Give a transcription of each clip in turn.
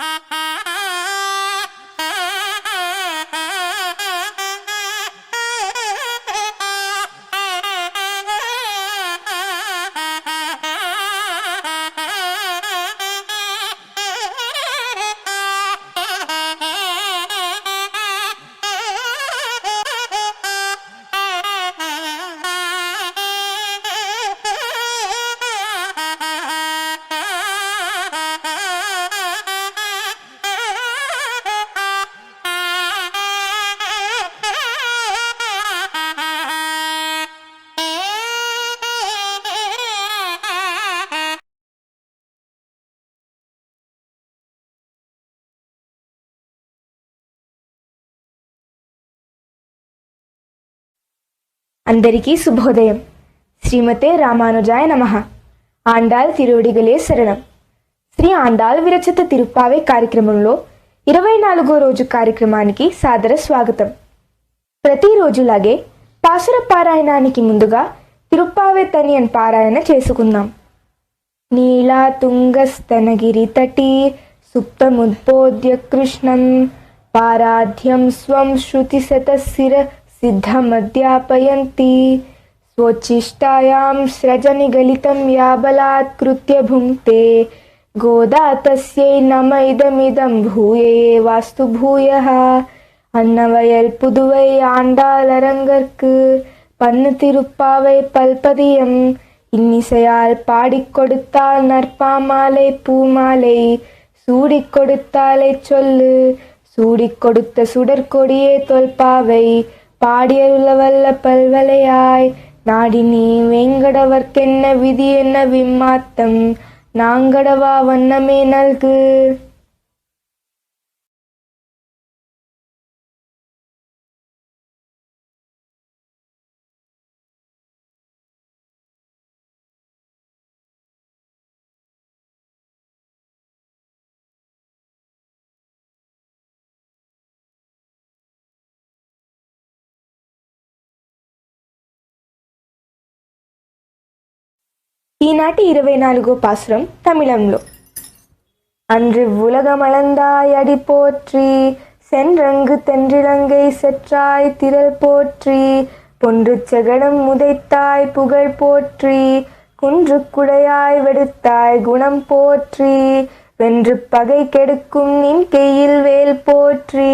Ha ha! అందరికీ శుభోదయం. శ్రీమతే రామానుజాయ నమ. ఆండాల్ తిరువడిగలే శరణం. శ్రీ ఆండాల్ విరచిత తిరుప్పావే కార్యక్రమంలో ఇరవై నాలుగో రోజు కార్యక్రమానికి సాదర స్వాగతం. ప్రతిరోజులాగే పాసుర పారాయణానికి ముందుగా తిరుప్పావే తనియన్ పారాయణ చేసుకుందాం. నీలా తుంగస్తనగిరి తటి సుప్తముద్బోధ్య కృష్ణం పారాధ్యం స్వం सिद्धमध्यापयन्ती। स्वोच्चिष्टायां स्रजनिगलितं या बलात् कृत्य भुङ्क्ते। गोदा तस्यै नम इदमिदं भूये वास्तु भूयः அன்னவயல் புதுவை ஆண்டாள் அரங்கற்கு பண்ணு திருப்பாவை பல்பதியம் இன்னிசையால் பாடிக் கொடுத்தால் நற்பாமாலை பூமாலை சூடிக் கொடுத்தாலை சொல்லு சூடிக் கொடுத்த சுடற்கொடியே தொல்பாவை பாடியருளவல்ல பல்வலையாய். நாடினி வேங்கடவர்க்கென்ன விதி என்ன விம்மாத்தம்? நாங்கடவா வண்ணமே நல்கு. ఈనాటి ఇరవై నాలుగో పాసురం తమిళంలో அன்று உலகமளந்தாய் அடி போற்றி சென்றங்கு தென்றிலங்கை செற்றாய் திரள் போற்றி பொன்று செகடம் முதைத்தாய் புகழ் போற்றி குன்று குடையாய் வெடுத்தாய் குணம் போற்றி வென்று பகை கெடுக்கும் நின் கையில் வேல் போற்றி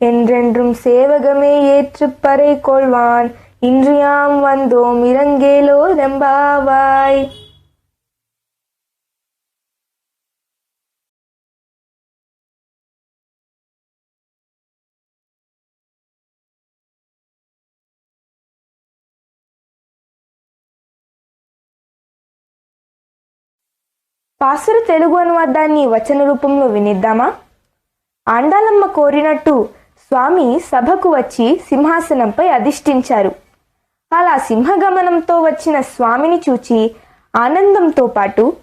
என்றென்றும் சேவகமே ஏற்று பறை கொள்வான் இன்று யாம் வந்தோம் இறங்கேலோ ரெம்பாவாய் పాసురు తెలుగు అనువాదాన్ని వచన రూపంలో వినిద్దామా? ఆండాలమ్మ కోరినట్టు స్వామి సభకు వచ్చి సింహాసనంపై అధిష్ఠించారు. అలా సింహగమనంతో వచ్చిన స్వామిని చూచి ఆనందంతో పాటు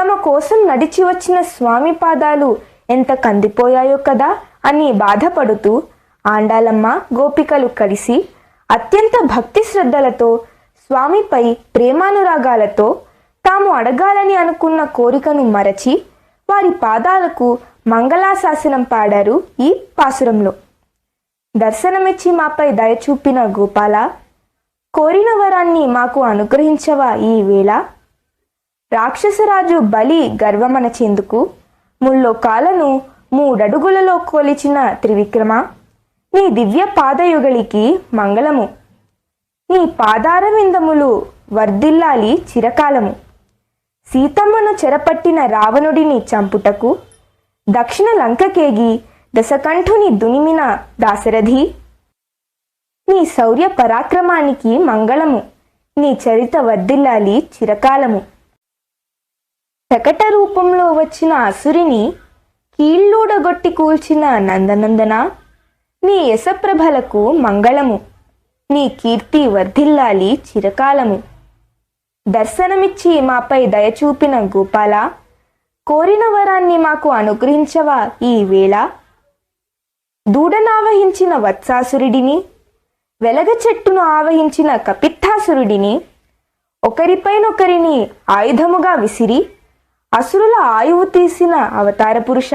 తమ కోసం నడిచి వచ్చిన స్వామి పాదాలు ఎంత కందిపోయాయో కదా అని బాధపడుతూ ఆండాలమ్మ గోపికలు కలిసి అత్యంత భక్తి శ్రద్ధలతో స్వామిపై ప్రేమానురాగాలతో తాము అడగాలని అనుకున్న కోరికను మరచి వారి పాదాలకు మంగళాశాసనం పాడారు ఈ పాసురంలో. దర్శనమిచ్చి మాపై దయ చూపిన గోపాల కోరిన వరాన్ని మాకు అనుగ్రహించవా ఈ వేళ? రాక్షసరాజు బలి గర్వమనచేందుకు ముల్లోకాలను మూడడుగులలో కొలిచిన త్రివిక్రమ నీ దివ్య పాదయుగళికి మంగళము. నీ పాదార విందములు వర్ధిల్లాలి చిరకాలము. సీతమ్మను చెరపట్టిన రావణుడిని చంపుటకు దక్షిణ లంకకేగి దశకంఠుని దునిమిన దాశరథి నీ శౌర్య పరాక్రమానికి మంగళము నీ చరిత వర్ధిల్లాలి చిరకాలము. ప్రకట రూపంలో వచ్చిన అసురిని కీళ్ళూడగొట్టి కూల్చిన నందనందన నీ యశప్రభలకు మంగళము నీ కీర్తి వర్ధిల్లాలి చిరకాలము. దర్శనమిచ్చి మాపై దయచూపిన గోపాల కోరిన వరాన్ని మాకు అనుగ్రహించవా ఈ వేళ? దూడనావహించిన వత్సాసురుడిని వెలగ చెట్టును ఆవహించిన కపిత్తాసురుడిని ఒకరిపైనొకరిని ఆయుధముగా విసిరి అసురుల ఆయువు తీసిన అవతార పురుష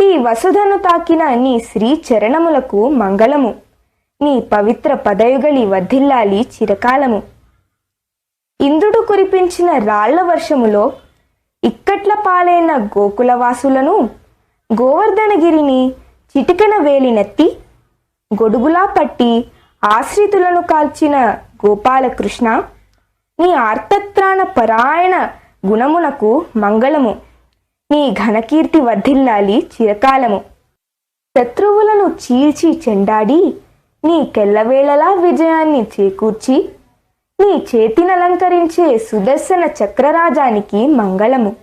ఈ వసుధను తాకిన నీ శ్రీ చరణములకు మంగళము నీ పవిత్ర పదయుగలి వర్ధిల్లాలి చిరకాలము. ఇంద్రుడు కురిపించిన రాళ్ళ వర్షములో ఇక్కట్ల పాలైన గోకులవాసులను గోవర్ధనగిరిని చిటికన వేలినెత్తి గొడుగులా పట్టి ఆశ్రితులను కాల్చిన గోపాలకృష్ణ నీ ఆర్తత్రాణ పరాయణ గుణమునకు మంగళము. నీ ఘనకీర్తి వర్ధిల్లాలి చిరకాలము. శత్రువులను చీల్చి చెండాడి నీ కెల్లవేళలా విజయాన్ని చేకూర్చి నీ చేతినలంకరించే సుదర్శన చక్రరాజానికి మంగళము.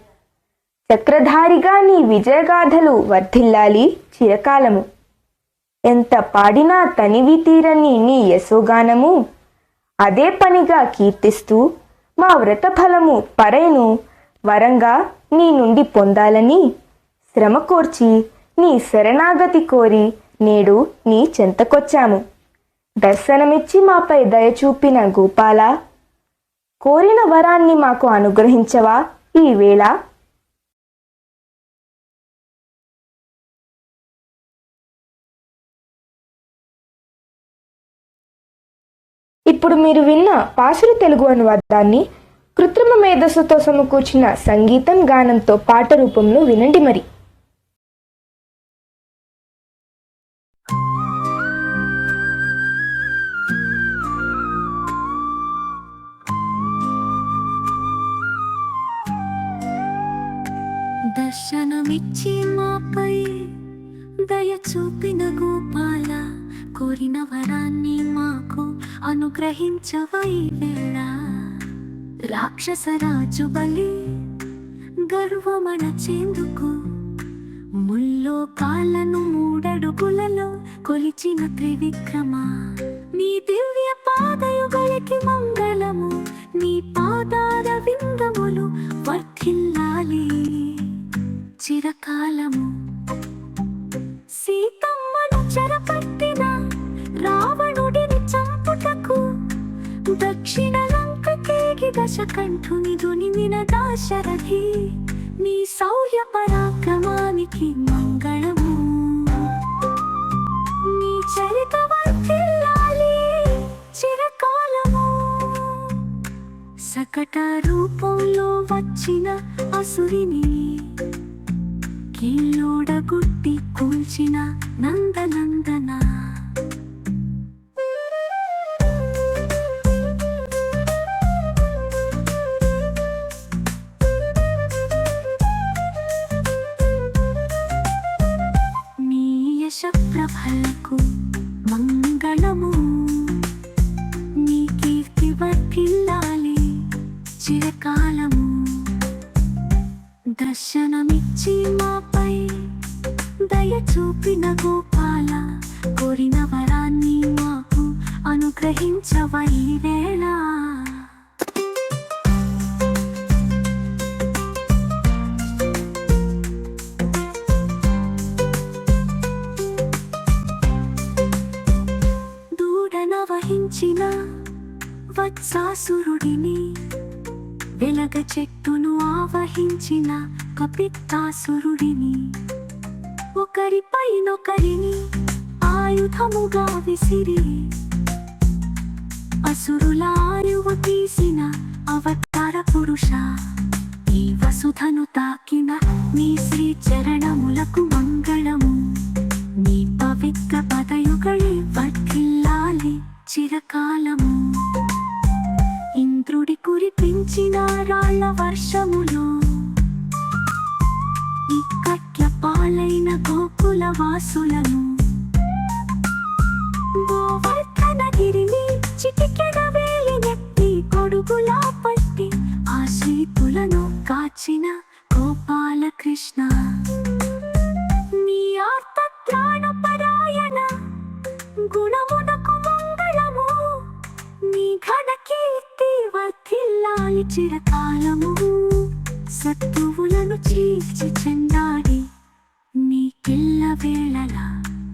చక్రధారిగా నీ విజయగాథలు వర్ధిల్లాలి చిరకాలము. ఎంత పాడినా తనివి తీరని నీ యశోగానము. అదే పనిగా కీర్తిస్తూ మా వ్రతఫలము పరైను. వరంగా నీ నుండి పొందాలని శ్రమ కోర్చి నీ శరణాగతి కోరి నేడు నీ చెంతకొచ్చాము. దర్శనమిచ్చి మాపై దయ చూపిన గోపాల కోరిన వరాన్ని మాకు అనుగ్రహించవా ఈ వేళ? ఇప్పుడు మీరు విన్న పాసురి తెలుగు అనువాదాన్ని కృత్రిమ మేధస్సుతో సమకూర్చిన సంగీతం గానంతో పాట రూపంలో వినండి మరి. దర్శనమిచ్చి మాపై దయ చూపిన గోపాల కోరిన వరాన్ని మాకు అనుగ్రహించవై వేళ? రాక్షస రాజు బలి గర్వమణచేందుకు ముల్లో కాళ్ళను మూడడుగులలో కొలిచిన త్రివిక్రమ నీ దివ్య పాదయుగలకి మంగళము నీ పాదార విందములు వర్ధిల్లాలి. చిరకాలము సీతమ్మను చెరపట్టిన రావణుడిని చంపుటకు దక్షిణ లంకకేగి దశకంఠుని దునిమిన దాశరథి నీ శౌర్య పరాక్రమానికి మంగళము. నీ చరిత వర్ధిల్లాలి చిరకాలము. సకట రూపంలో వచ్చిన అసురిని కీళ్ళోడగుట్టి కూల్చిన నందనందనా? చూపిన గోపాల కోరిన వరాన్ని మాకు అనుగ్రహించవ వేళ? దూడన వహించిన వత్సాసురుడిని వెలగ చెట్టును ఆవహించిన కపిత్తాసురుడిని ఒకరిపైనొకరిని ఆయుధముగా విసిరి అసురులాయువ తీసిన అవతార పురుష ఈ వసుధను తాకిన నీ శ్రీ చరణములకు మంగళము నీ పవిత్ర పదయుగళి వర్ధిల్లాలి చిరకాలము ఇంద్రుడి కురిపించిన రాళ్ళ వర్షములో ఇక్కడ పాలైన గోకుల వాసులను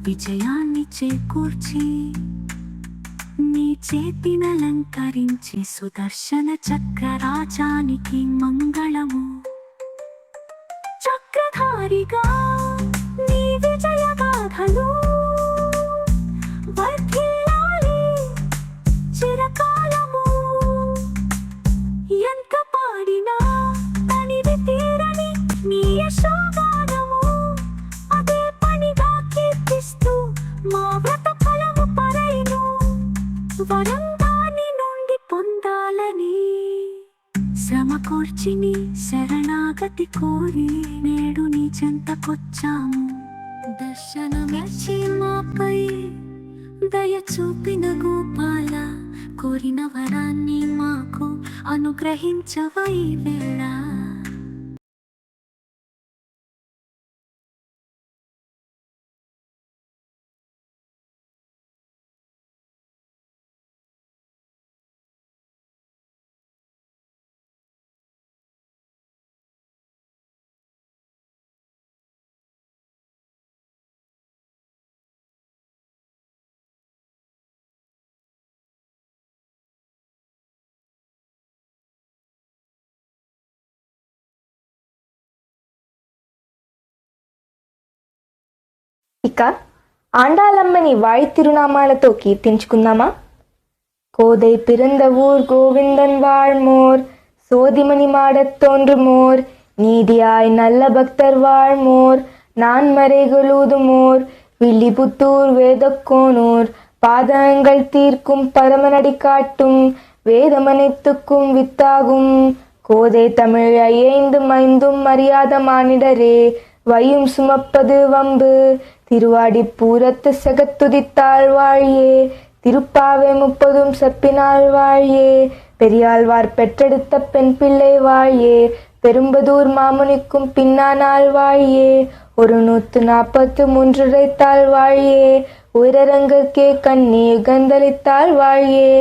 విజయాన్ని చేకూర్చి నీ చేతినలంకరించి సుదర్శన చక్రరాజానికి మంగళము. చక్రధారిగా వరం దాని నుండి పొందాలని శ్రమ శరణాగతి కోరి నేడు నీ చెంతకొచ్చాము. దర్శనమిచ్చి మాపై దయ చూపిన గోపాల కోరిన వరాన్ని మాకు అనుగ్రహించవై వేళ? ఇక ఆండాలమ్మని వాయి తిరునామాలతో కీర్తించుకుందామా கோதை பிறந்த ஊர் கோவிந்தன் வாழ்மோர் சோதிமணி மாடத் தோன்றுமோர் நீதியாய் நல்ல பக்தர் வாழ்மோர் நான் மறைகளூதுமோர் வில்லிபுத்தூர் வேதக்கோனூர் பாதங்கள் தீர்க்கும் பரமனடி காட்டும் வேதமனைத்துக்கும் வித்தாகும் கோதை தமிழ் ஐந்தும் ஐந்தும் அறியாத மானிடரே வையும் சுமப்பது வம்பு திருவாடி பூரத்து செகத்துதித்தாள் வாழியே திருப்பாவை முப்பதும் செப்பினாள் வாழியே பெரியாழ்வார் பெற்றெடுத்த பெண் பிள்ளை வாழியே பெரும்பதூர் மாமுனிக்கும் பின்னானால் வாழியே ஒரு நூத்து நாற்பத்து மூன்றுரைத்தாள் வாழியே உயரங்கற்கே கண்ணி கந்தளித்தாள் வாழியே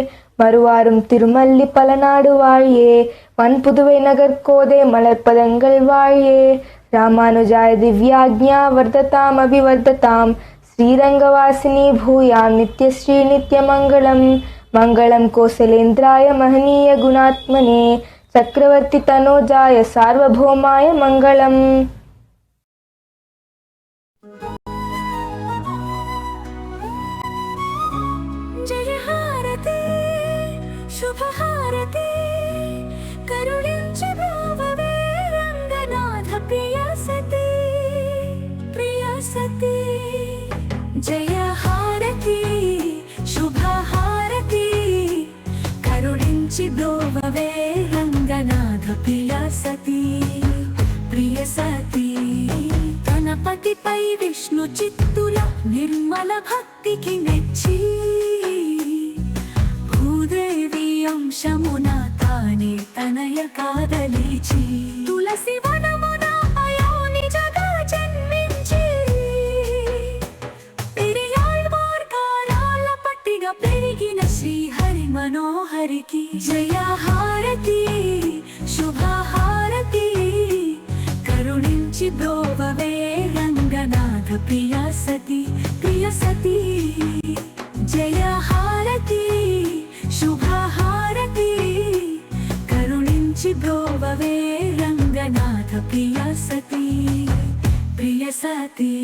மறுவாரும் திருமல்லி பலநாடு வாழியே வன்புதுவை நகர் கோதை மலர்ப்பதங்கள் வாழியே रामानुजाय दिव्याज्ञा वर्धतामभिवर्धतां श्रीरङ्गवासिनी भूयां नित्यश्रीनित्यमङ्गलं मङ्गलं कोसलेन्द्राय चक्रवर्ती तनोजाय सार्वभौमाय मंगलम జోడించి బ్రోవవే రంగనాథ ప్రియ సతీ. ప్రియ సతీ గణపతిపై విష్ణు చిత్తుల నిర్మల భక్తికి మెచ్చి భూదేవి అంశమున తానే తనయ కాదలిచి తులసి వనమున మనోహరికి జయ హారతి శుభ కరుణించి బ్రోవవే రంగనాథ ప్రియ సతి ప్రియ సతి. జయ హారతి శుభ కరుణించి బ్రోవవే రంగనాథ ప్రియ సతి ప్రియ సతీ.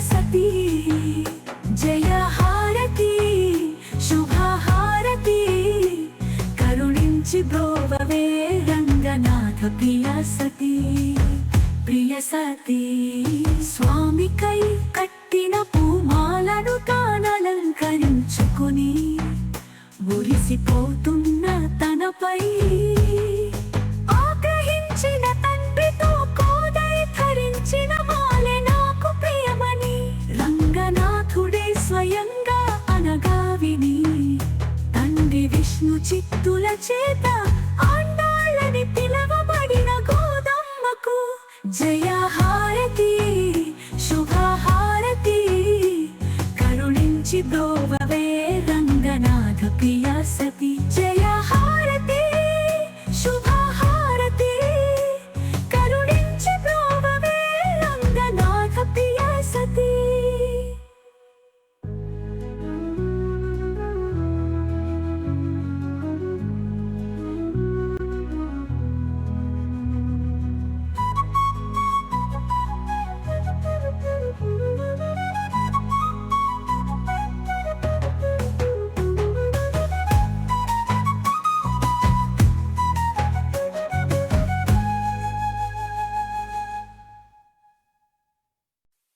ప్రియ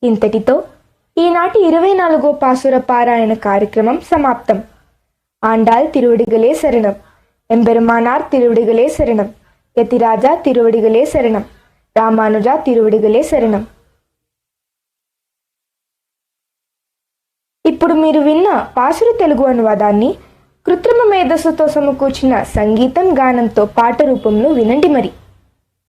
ఇంతటితో ఈనాటి ఇరవై నాలుగో పాసుర పారాయణ కార్యక్రమం సమాప్తం. ఆండాల్ తిరువడిగలే శరణం. ఎంబెరుమానార్ తిరువడిగలే శరణం. యతిరాజా తిరువడిగలే శరణం. రామానుజ తిరువడిగలే శరణం. ఇప్పుడు మీరు విన్న పాసుర తెలుగు అనువాదాన్ని కృత్రిమ మేధస్సుతో సమకూర్చిన సంగీతం గానంతో పాట రూపంలో వినండి మరి.